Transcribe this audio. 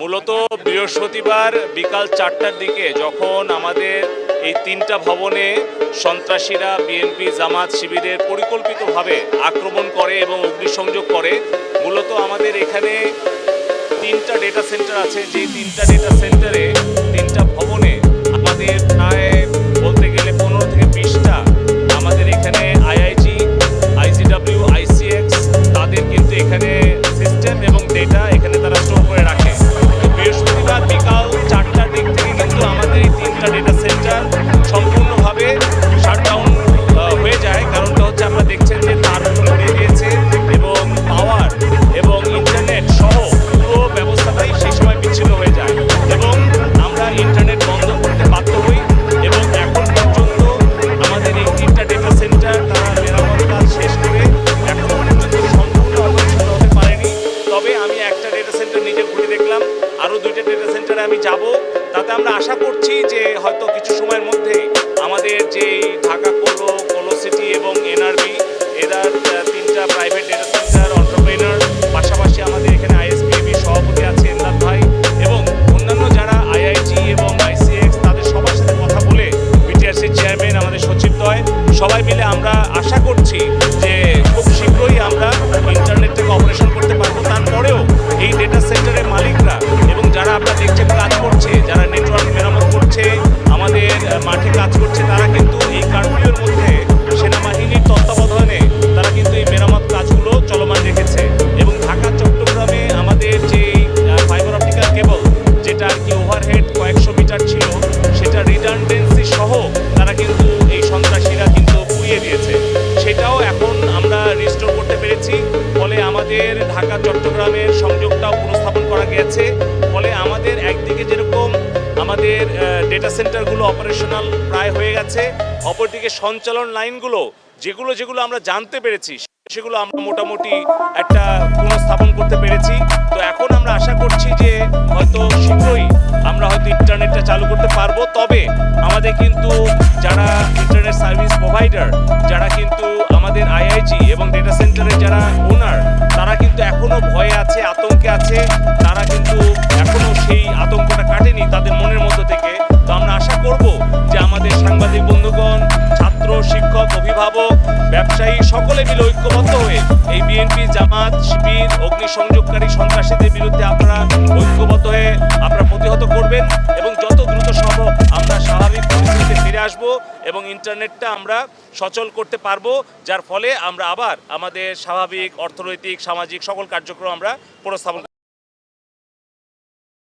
মূলত বৃহস্পতিবার বিকাল চারটার দিকে যখন আমাদের এই তিনটা ভবনে সন্ত্রাসীরা বিএনপি জামাত শিবিরের পরিকল্পিতভাবে আক্রমণ করে এবং অগ্নিসংযোগ করে, মূলত আমাদের এখানে তিনটা ডেটা সেন্টার আছে। যে তিনটা ডেটা সেন্টারে এই তিনটা ডেটা সেন্টার তাতে আমরা আশা করছি যে হয়তো কিছু সময়ের মধ্যে আমাদের যে ঢাকা কোলো কোলো সিটি আমাদের ঢাকা, চট্টগ্রামের সংযোগটাও পুনঃস্থাপন করা গেছে ফলে আমাদের একদিকে যেরকম আমাদের ডেটা সেন্টারগুলো অপারেশনাল প্রায় হয়ে গেছে, অপরদিকে সঞ্চালন লাইনগুলো, যেগুলো যেগুলো আমরা জানতে পেরেছি, সেগুলো আমরা মোটামুটি একটা পুনঃস্থাপন করতে পেরেছি। তো এখন আমরা আশা করছি যে হয়তো আছে, তারা কিন্তু এখনও সেই আতঙ্কটা কাটেনি তাদের মনের মধ্যে থেকে। তো আমরা আশা করব যে আমাদের সাংবাদিক বন্ধুগণ, ছাত্র, শিক্ষক, অভিভাবক, ব্যবসায়ী সকলে মিলে ঐক্যবদ্ধ হয়ে এই বিএনপি জামাত, শিবির, অগ্নিসংযোগকারী সন্ত্রাসীদের বিরুদ্ধে আপনারা ঐক্যবদ্ধ হয়ে আপনারা প্রতিহত করবেন এবং যত দ্রুত সম্ভব আমরা স্বাভাবিক পরিস্থিতিতে ফিরে আসব এবং ইন্টারনেটটা আমরা সচল করতে পারব, যার ফলে আমরা আবার আমাদের স্বাভাবিক অর্থনৈতিক, সামাজিক সকল কার্যক্রম আমরা প্রস্তাবন